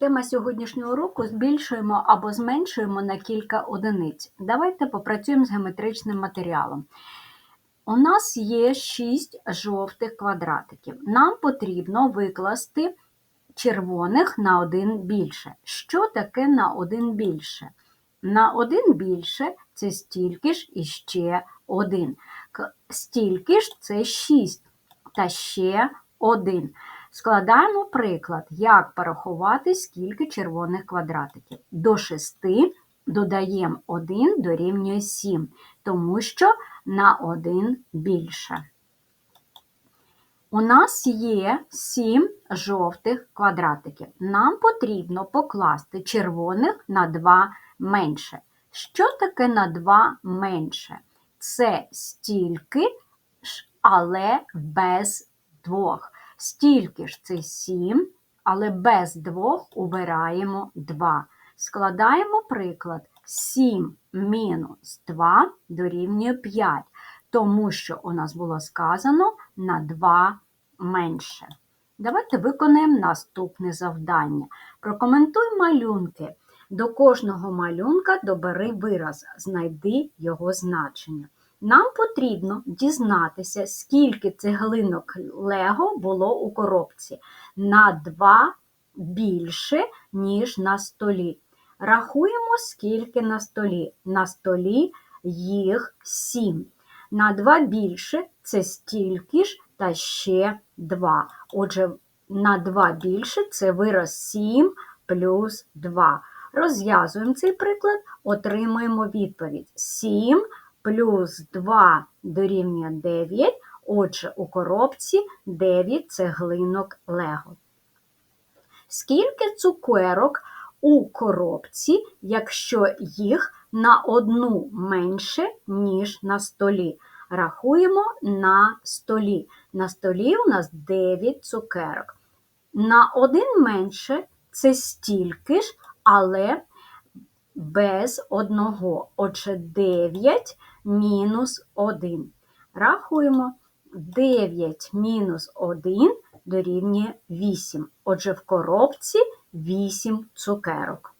Тема сьогоднішнього уроку збільшуємо або зменшуємо на кілька одиниць. Давайте попрацюємо з геометричним матеріалом. У нас є 6 жовтих квадратиків. Нам потрібно викласти червоних на один більше. Що таке на один більше? На один більше це стільки ж і ще один. Стільки ж це 6 та ще один. Складаємо приклад, як порахувати, скільки червоних квадратиків. До 6 додаємо 1 дорівнює 7, тому що на 1 більше. У нас є 7 жовтих квадратиків. Нам потрібно покласти червоних на 2 менше. Що таке на 2 менше? Це стільки але без двох. Стільки ж це 7, але без двох убираємо 2. Складаємо приклад 7 мінус 2 дорівнює 5, тому що у нас було сказано на 2 менше. Давайте виконаємо наступне завдання. Прокоментуй малюнки. До кожного малюнка добери вираз, знайди його значення. Нам потрібно дізнатися, скільки цеглинок Лего було у коробці. На 2 більше, ніж на столі. Рахуємо, скільки на столі. На столі їх 7. На 2 більше це стільки ж та ще 2. Отже, на 2 більше це вираз 7 плюс 2. Розв'язуємо цей приклад, отримуємо відповідь. 7 плюс 2 дорівнює 9. Отже, у коробці 9 цеглинок Лего. Скільки цукерок у коробці, якщо їх на одну менше, ніж на столі? Рахуємо на столі. На столі у нас 9 цукерок. На один менше це стільки ж, але без одного. Отже, 9 мінус 1. Рахуємо. 9 мінус 1 дорівнює 8. Отже, в коробці 8 цукерок.